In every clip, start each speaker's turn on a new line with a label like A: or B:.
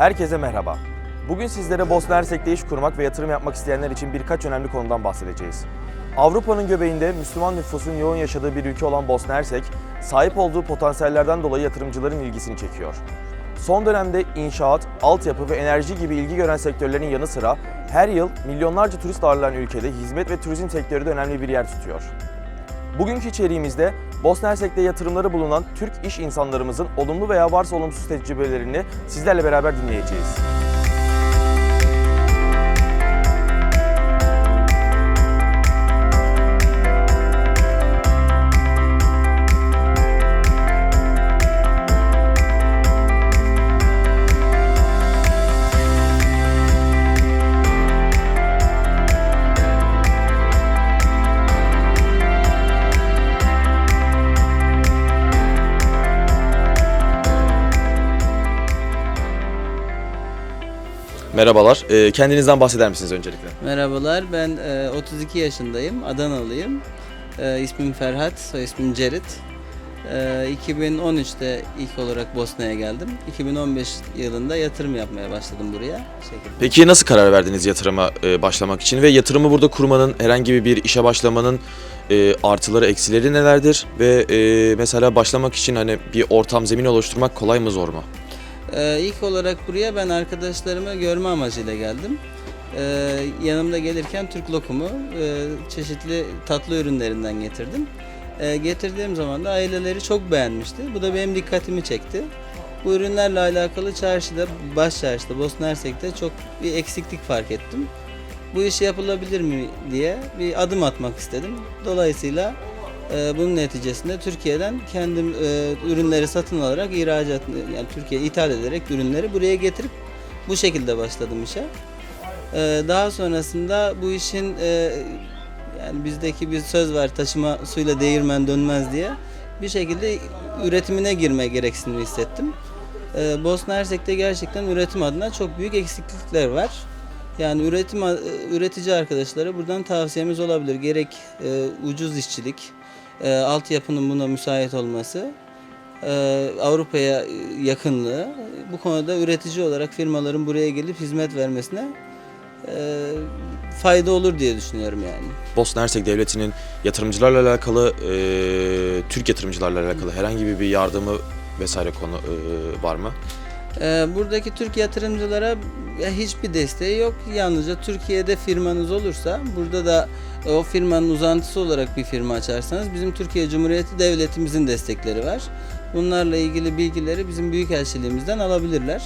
A: Herkese merhaba. Bugün sizlere Bosna Hersek'te iş kurmak ve yatırım yapmak isteyenler için birkaç önemli konudan bahsedeceğiz. Avrupa'nın göbeğinde Müslüman nüfusun yoğun yaşadığı bir ülke olan Bosna Hersek, sahip olduğu potansiyellerden dolayı yatırımcıların ilgisini çekiyor. Son dönemde inşaat, altyapı ve enerji gibi ilgi gören sektörlerin yanı sıra her yıl milyonlarca turist ağırlayan ülkede hizmet ve turizm sektörü de önemli bir yer tutuyor. Bugünkü içeriğimizde Bosna Hersek'te yatırımları bulunan Türk iş insanlarımızın olumlu veya varsa olumsuz tecrübelerini sizlerle beraber dinleyeceğiz. Merhabalar, Ee, kendinizden bahseder misiniz öncelikle?
B: Merhabalar, ben e, 32 yaşındayım, Adanalıyım. E, ismim Ferhat, soy ismim Cerit. E, 2013'te ilk olarak Bosna'ya geldim. 2015 yılında yatırım yapmaya başladım buraya. Bu şekilde.
A: Peki nasıl karar verdiniz yatırıma e, başlamak için ve yatırımı burada kurmanın, herhangi bir işe başlamanın e, artıları, eksileri nelerdir? Ve e, mesela başlamak için hani bir ortam, zemin oluşturmak kolay mı zor mu?
B: E, ilk olarak buraya ben arkadaşlarımı görme amacıyla geldim. E, yanımda gelirken Türk lokumu, e, çeşitli tatlı ürünlerinden getirdim. E, getirdiğim zaman da aileleri çok beğenmişti. Bu da benim dikkatimi çekti. Bu ürünlerle alakalı çarşıda, baş çarşıda, Bosna Hersek'te çok bir eksiklik fark ettim. Bu iş yapılabilir mi diye bir adım atmak istedim. Dolayısıyla bunun neticesinde Türkiye'den kendim e, ürünleri satın alarak ihracat, yani Türkiye'ye ithal ederek ürünleri buraya getirip bu şekilde başladım işe. E, daha sonrasında bu işin e, yani bizdeki bir söz var taşıma suyla değirmen dönmez diye bir şekilde üretimine girme gereksinimi hissettim. Ee, Bosna Hersek'te gerçekten üretim adına çok büyük eksiklikler var. Yani üretim üretici arkadaşlara buradan tavsiyemiz olabilir. Gerek e, ucuz işçilik, e, altyapının buna müsait olması, e, Avrupa'ya yakınlığı, bu konuda üretici olarak firmaların buraya gelip hizmet vermesine e, fayda olur diye düşünüyorum yani.
A: Bosna Hersek Devleti'nin yatırımcılarla alakalı, e, Türk yatırımcılarla alakalı herhangi bir yardımı vesaire konu e, var mı?
B: Ee, buradaki Türk yatırımcılara ya hiçbir desteği yok. Yalnızca Türkiye'de firmanız olursa, burada da o firmanın uzantısı olarak bir firma açarsanız bizim Türkiye Cumhuriyeti Devletimizin destekleri var. Bunlarla ilgili bilgileri bizim Büyükelçiliğimizden alabilirler.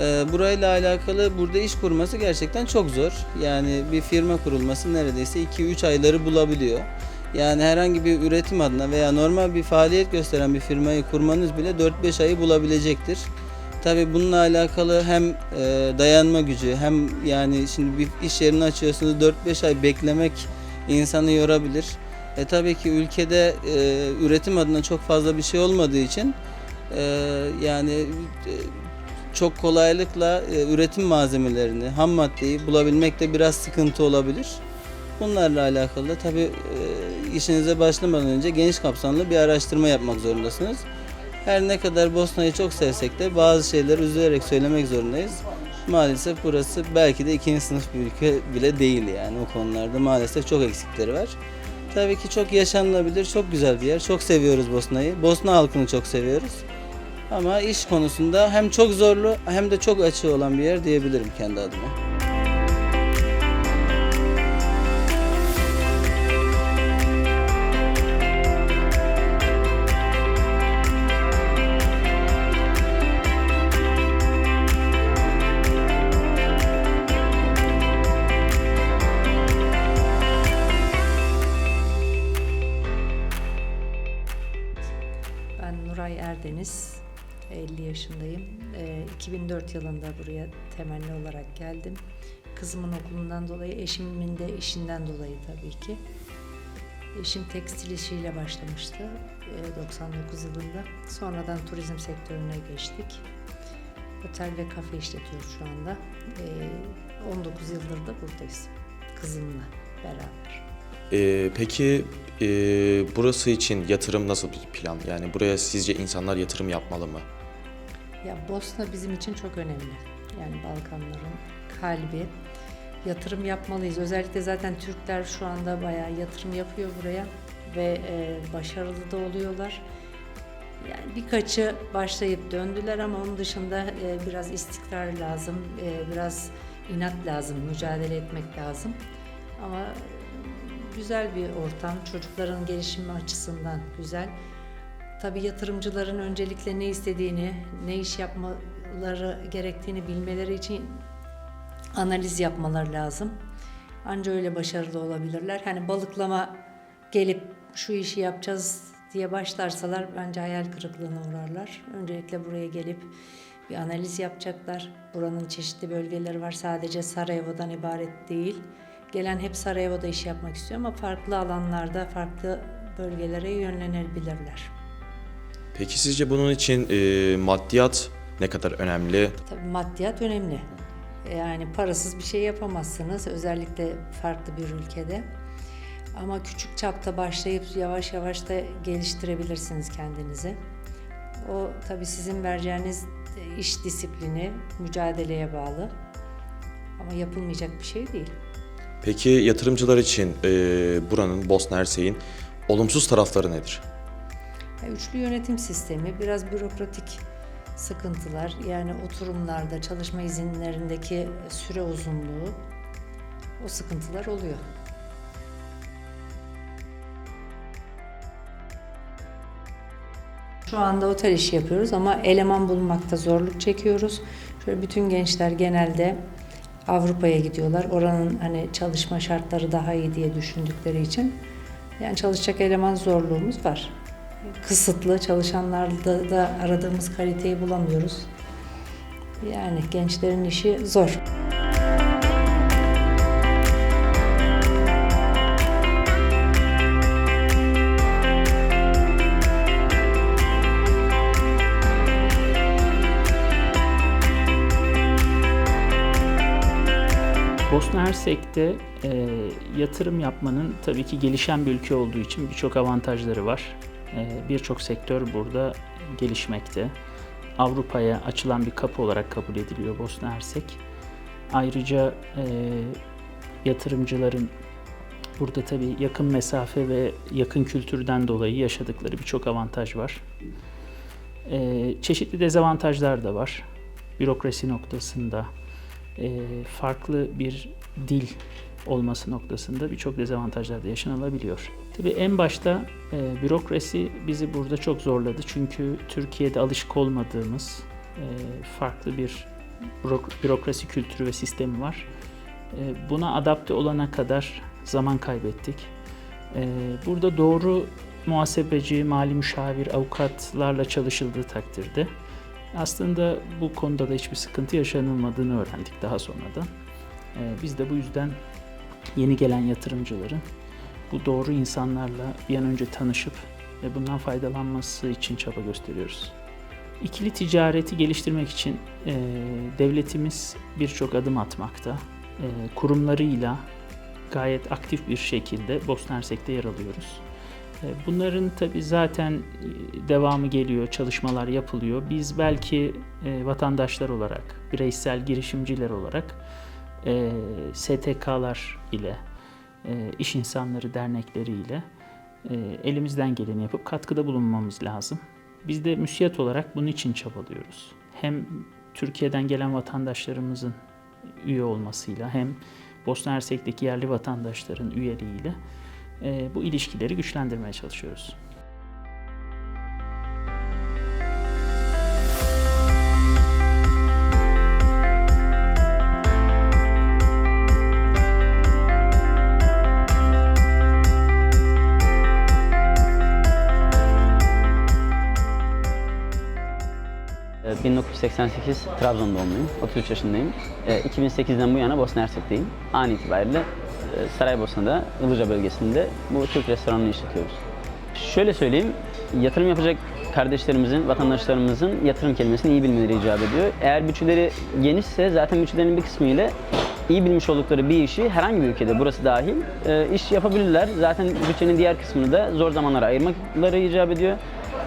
B: Ee, burayla alakalı burada iş kurması gerçekten çok zor. Yani bir firma kurulması neredeyse 2-3 ayları bulabiliyor. Yani herhangi bir üretim adına veya normal bir faaliyet gösteren bir firmayı kurmanız bile 4-5 ayı bulabilecektir. Tabii bununla alakalı hem e, dayanma gücü hem yani şimdi bir iş yerini açıyorsunuz 4-5 ay beklemek insanı yorabilir. E tabii ki ülkede e, üretim adına çok fazla bir şey olmadığı için e, yani e, çok kolaylıkla e, üretim malzemelerini, ham maddeyi bulabilmek de biraz sıkıntı olabilir. Bunlarla alakalı da tabii e, işinize başlamadan önce geniş kapsamlı bir araştırma yapmak zorundasınız. Her ne kadar Bosna'yı çok sevsek de bazı şeyleri üzülerek söylemek zorundayız. Maalesef burası belki de ikinci sınıf bir ülke bile değil yani o konularda maalesef çok eksikleri var. Tabii ki çok yaşanılabilir, çok güzel bir yer. Çok seviyoruz Bosna'yı. Bosna halkını çok seviyoruz. Ama iş konusunda hem çok zorlu hem de çok açığı olan bir yer diyebilirim kendi adıma.
C: Erdeniz, 50 yaşındayım. Ee, 2004 yılında buraya temelli olarak geldim. Kızımın okulundan dolayı, eşimin de işinden dolayı tabii ki. Eşim tekstil işiyle başlamıştı e, 99 yılında. Sonradan turizm sektörüne geçtik. Otel ve kafe işletiyoruz şu anda. Ee, 19 yıldır da buradayız. Kızımla beraber.
A: E, peki e, burası için yatırım nasıl bir plan? Yani buraya sizce insanlar yatırım yapmalı mı?
C: Ya Bosna bizim için çok önemli. Yani Balkanların kalbi. Yatırım yapmalıyız. Özellikle zaten Türkler şu anda bayağı yatırım yapıyor buraya ve e, başarılı da oluyorlar. Yani birkaçı başlayıp döndüler ama onun dışında e, biraz istikrar lazım, e, biraz inat lazım, mücadele etmek lazım. Ama güzel bir ortam, çocukların gelişimi açısından güzel. Tabii yatırımcıların öncelikle ne istediğini, ne iş yapmaları gerektiğini bilmeleri için analiz yapmaları lazım. Anca öyle başarılı olabilirler. Hani balıklama gelip şu işi yapacağız diye başlarsalar bence hayal kırıklığına uğrarlar. Öncelikle buraya gelip bir analiz yapacaklar. Buranın çeşitli bölgeleri var. Sadece Sarajevo'dan ibaret değil. Gelen hep Sarajevo'da iş yapmak istiyor ama farklı alanlarda, farklı bölgelere yönlenebilirler.
A: Peki sizce bunun için e, maddiyat ne kadar önemli?
C: Tabii maddiyat önemli. Yani parasız bir şey yapamazsınız özellikle farklı bir ülkede. Ama küçük çapta başlayıp yavaş yavaş da geliştirebilirsiniz kendinizi. O tabii sizin vereceğiniz iş disiplini, mücadeleye bağlı. Ama yapılmayacak bir şey değil.
A: Peki yatırımcılar için e, buranın, Bosna Hersek'in olumsuz tarafları nedir?
C: Üçlü yönetim sistemi, biraz bürokratik sıkıntılar, yani oturumlarda, çalışma izinlerindeki süre uzunluğu, o sıkıntılar oluyor. Şu anda otel işi yapıyoruz ama eleman bulmakta zorluk çekiyoruz. Şöyle bütün gençler genelde Avrupa'ya gidiyorlar. Oranın hani çalışma şartları daha iyi diye düşündükleri için yani çalışacak eleman zorluğumuz var. Kısıtlı çalışanlarda da aradığımız kaliteyi bulamıyoruz. Yani gençlerin işi zor.
D: Bosna Hersek'te e, yatırım yapmanın tabii ki gelişen bir ülke olduğu için birçok avantajları var. E, birçok sektör burada gelişmekte. Avrupa'ya açılan bir kapı olarak kabul ediliyor Bosna Hersek. Ayrıca e, yatırımcıların burada tabii yakın mesafe ve yakın kültürden dolayı yaşadıkları birçok avantaj var. E, çeşitli dezavantajlar da var. Bürokrasi noktasında, farklı bir dil olması noktasında birçok dezavantajlar da yaşanılabiliyor. Tabii en başta e, bürokrasi bizi burada çok zorladı çünkü Türkiye'de alışık olmadığımız e, farklı bir bürok- bürokrasi kültürü ve sistemi var. E, buna adapte olana kadar zaman kaybettik. E, burada doğru muhasebeci, mali müşavir, avukatlarla çalışıldığı takdirde aslında bu konuda da hiçbir sıkıntı yaşanılmadığını öğrendik daha sonradan. Ee, biz de bu yüzden yeni gelen yatırımcıların bu doğru insanlarla bir an önce tanışıp ve bundan faydalanması için çaba gösteriyoruz. İkili ticareti geliştirmek için e, devletimiz birçok adım atmakta. E, kurumlarıyla gayet aktif bir şekilde Bosna Hersek'te yer alıyoruz. E, Bunların tabi zaten e, devamı geliyor, çalışmalar yapılıyor. Biz belki e, vatandaşlar olarak, bireysel girişimciler olarak STK'lar ile, iş insanları dernekleri ile elimizden geleni yapıp katkıda bulunmamız lazım. Biz de müsiyat olarak bunun için çabalıyoruz. Hem Türkiye'den gelen vatandaşlarımızın üye olmasıyla hem Bosna Hersek'teki yerli vatandaşların üyeliğiyle e, bu ilişkileri güçlendirmeye çalışıyoruz.
E: Ee, 1988 Trabzon doğumluyum. 33 yaşındayım. Ee, 2008'den bu yana Bosna Hersek'teyim. An itibariyle Saraybosna'da, Ilıca bölgesinde bu Türk restoranını işletiyoruz. Şöyle söyleyeyim, yatırım yapacak kardeşlerimizin, vatandaşlarımızın yatırım kelimesini iyi bilmeleri icap ediyor. Eğer bütçeleri genişse zaten bütçelerinin bir kısmı ile iyi bilmiş oldukları bir işi herhangi bir ülkede burası dahil e, iş yapabilirler. Zaten bütçenin diğer kısmını da zor zamanlara ayırmakları icap ediyor.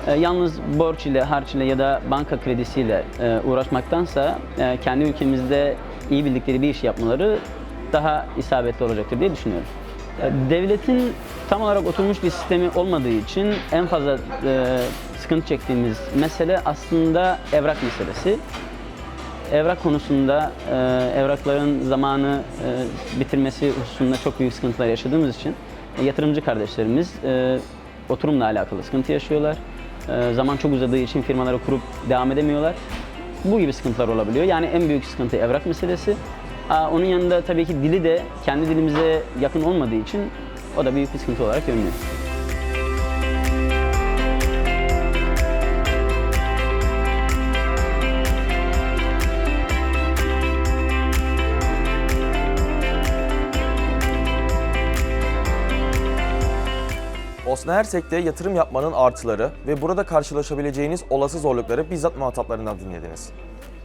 E: E, yalnız borç ile, harç ile ya da banka kredisiyle e, uğraşmaktansa kendi ülkemizde iyi bildikleri bir iş yapmaları daha isabetli olacaktır diye düşünüyorum. Devletin tam olarak oturmuş bir sistemi olmadığı için en fazla e, sıkıntı çektiğimiz mesele aslında evrak meselesi. Evrak konusunda e, evrakların zamanı e, bitirmesi hususunda çok büyük sıkıntılar yaşadığımız için e, yatırımcı kardeşlerimiz e, oturumla alakalı sıkıntı yaşıyorlar. E, zaman çok uzadığı için firmaları kurup devam edemiyorlar. Bu gibi sıkıntılar olabiliyor. Yani en büyük sıkıntı evrak meselesi. Onun yanında tabii ki dili de kendi dilimize yakın olmadığı için o da büyük bir sıkıntı olarak görünüyor.
A: Bosna Hersek'te yatırım yapmanın artıları ve burada karşılaşabileceğiniz olası zorlukları bizzat muhataplarından dinlediniz.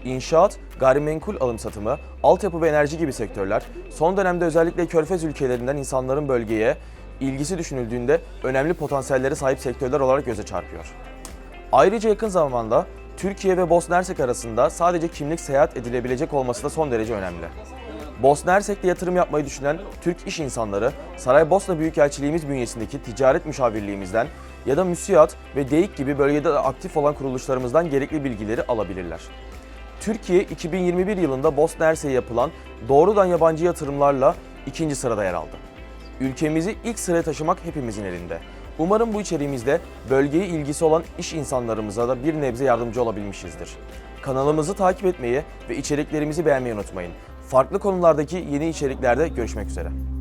A: İnşaat, gayrimenkul alım satımı, altyapı ve enerji gibi sektörler son dönemde özellikle Körfez ülkelerinden insanların bölgeye ilgisi düşünüldüğünde önemli potansiyellere sahip sektörler olarak göze çarpıyor. Ayrıca yakın zamanda Türkiye ve Bosna Hersek arasında sadece kimlik seyahat edilebilecek olması da son derece önemli. Bosna Hersek'te yatırım yapmayı düşünen Türk iş insanları Saraybosna Büyükelçiliğimiz bünyesindeki ticaret müşavirliğimizden ya da müsiat ve DEİK gibi bölgede de aktif olan kuruluşlarımızdan gerekli bilgileri alabilirler. Türkiye 2021 yılında Bosna Hersek'e yapılan doğrudan yabancı yatırımlarla ikinci sırada yer aldı. Ülkemizi ilk sıraya taşımak hepimizin elinde. Umarım bu içeriğimizde bölgeye ilgisi olan iş insanlarımıza da bir nebze yardımcı olabilmişizdir. Kanalımızı takip etmeyi ve içeriklerimizi beğenmeyi unutmayın. Farklı konulardaki yeni içeriklerde görüşmek üzere.